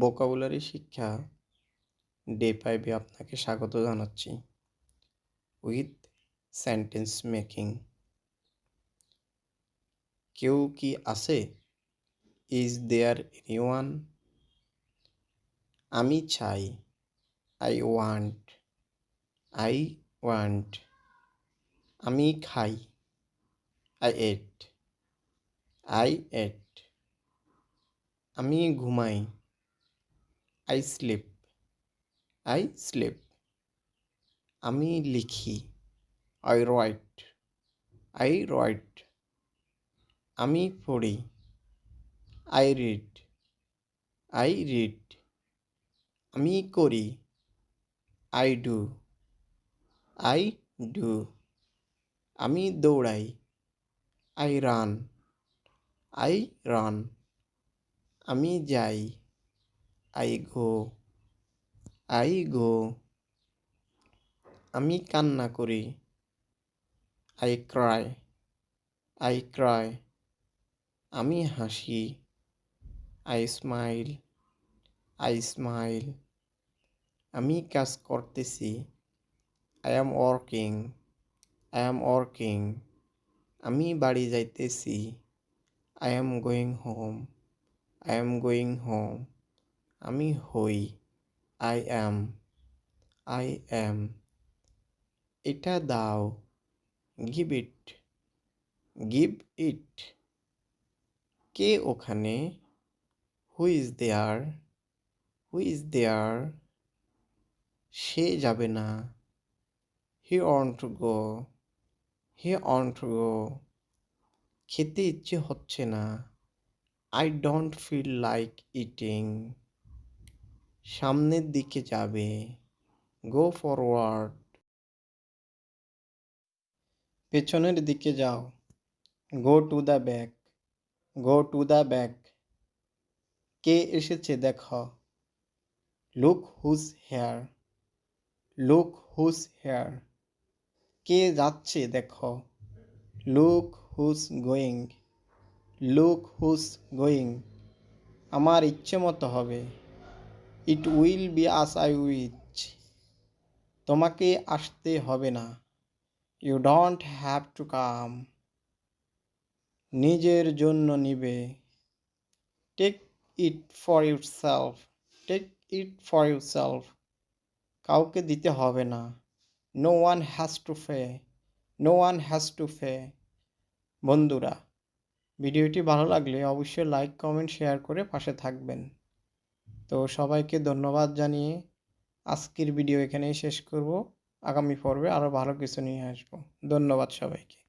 Vocabulary শিক্ষা day ফাইভে আপনাকে স্বাগত জানাচ্ছি। উইথ সেন্টেন্স মেকিং কেউ কি আছে? ইজ দেয়ার এনিওয়ান আমি চাই। আই ওয়ান্ট আই ওয়ান্ট আমি খাই। আই এট আই এট আমি ঘুমাই। আই স্লিপ আই স্লিপ আমি লিখি. আই রাইট আই রাইট আমি পড়ি. আই রিড আই রিড আমি করি. আই ডু আই ডু আমি দৌড়াই. আই রান আই রান আমি যাই। আই গো আই গো, আমি কান্না করি। আই ক্রাই আই ক্রাই, আমি হাসি। আই স্মাইল আই স্মাইল, আমি কাজ করতেছি। I am working, I am working, আমি বাড়ি যাইতেছি। I am going home, I am going home. আমি হই আই অ্যাম আই অ্যাম এটা দাও গিভ ইট গিভ ইট কে ওখানে? Who is there who is there সে যাবে না। He on to go he on to go খেতে ইচ্ছে হচ্ছে না। I don't feel like eating সামনের দিকে যাবে। গো ফরওয়ার্ড পেছনের দিকে যাও। Go to the back go to the back কে এসেছে দেখো। Look who's here look who's here কে যাচ্ছে দেখো। Look who's going look who's going আমার ইচ্ছে মতো হবে। It will be as I wish তোমাকে আসতে হবে না। You don't have to come নিজের জন্য নিবে। Take it for yourself take it for yourself কাউকে দিতে হবে না। নো ওয়ান হ্যাজ টু ফে নো ওয়ান হ্যাজ টু ফে বন্ধুরা, ভিডিওটি ভালো লাগলে অবশ্যই লাইক কমেন্ট শেয়ার করে পাশে থাকবেন। তো সবাইকে ধন্যবাদ জানিয়ে আজকের ভিডিও এখানেই শেষ করব। আগামী পর্বে আরও ভালো কিছু নিয়ে আসব। ধন্যবাদ সবাইকে।